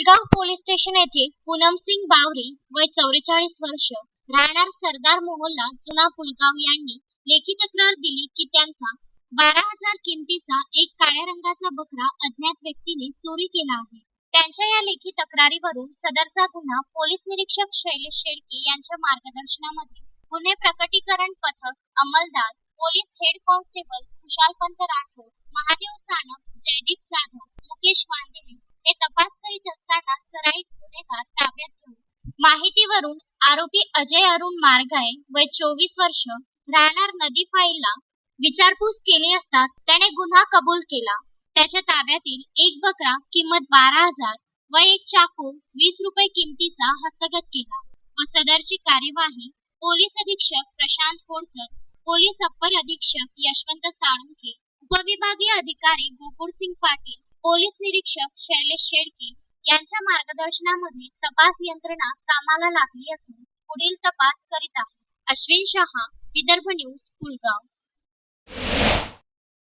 Pulgaon police station येथे पूनमसिंग बावरी वय चौवेचाळीस वर्ष राहणार सरदार मोहल्ला जुना पुलगाव यांनी लेखी तक्रार दिली की त्यांचा बारा हजार किमतीचा एक काळ्या रंगाचा बकरा अज्ञात व्यक्तीने चोरी केला आहे. त्यांच्या या लेखी तक्रारीवरून सदरचा गुन्हा पोलीस निरीक्षक शैलेश शेळके यांच्या मार्गदर्शनामध्ये गुन्हे प्रकटीकरण पथक अंमलदार police head constable Khushalpant Rathod Mahadev Sanap Jaydeep वरून आरोपी अजय अरुण मारगाय वय चोवीस वर्ष राहणार नदी फाईलला. विचारपूस केली असता त्याने गुन्हा कबूल केला. त्याच्या ताब्यातील एक बकरा किंमत बारा हजार व एक चाकू वीस रुपये किमतीचा हस्तगत केला. व सदरची कार्यवाही पोलीस अधीक्षक प्रशांत होडकर पोलीस अप्पर अधीक्षक यशवंत साळुंखे उपविभागीय अधिकारी गोकुळ सिंग पाटील पोलीस निरीक्षक शैलेश शेळके यांच्या मार्गदर्शनामध्ये तपास यंत्रणा कामाला लागली असून पुढील तपास करीत आहे. अश्विन शहा विदर्भ न्यूज पुलगाव